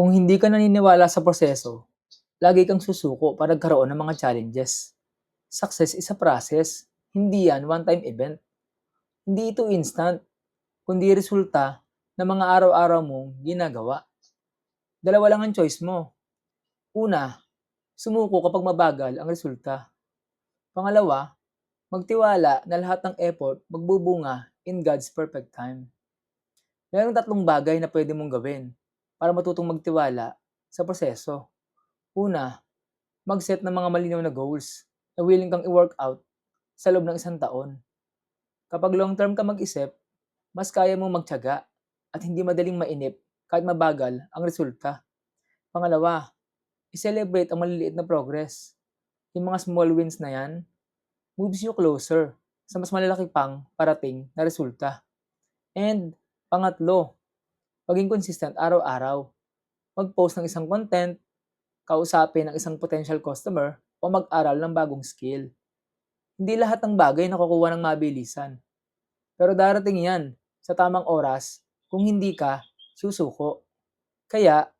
Kung hindi ka naniniwala sa proseso, lagi kang susuko para nagkaroon ng mga challenges. Success is a process, hindi yan one-time event. Hindi ito instant, kundi resulta ng mga araw-araw mong ginagawa. Dalawa lang ang choice mo. Una, sumuko kapag mabagal ang resulta. Pangalawa, magtiwala na lahat ng effort magbubunga in God's perfect time. Mayroong tatlong bagay na pwede mong gawin para matutong magtiwala sa proseso. Una, mag-set ng mga malinaw na goals na willing kang i-work out sa loob ng isang taon. Kapag long term ka mag-isip, mas kaya mong magtyaga at hindi madaling mainip kahit mabagal ang resulta. Pangalawa, i-celebrate ang maliliit na progress. Yung mga small wins na yan, moves you closer sa mas malalaki pang parating na resulta. And pangatlo, maging consistent araw-araw. Mag-post ng isang content, kausapin ng isang potential customer, o mag-aral ng bagong skill. Hindi lahat ng bagay nakukuha ng mabilisan. Pero darating yan sa tamang oras kung hindi ka susuko. Kaya,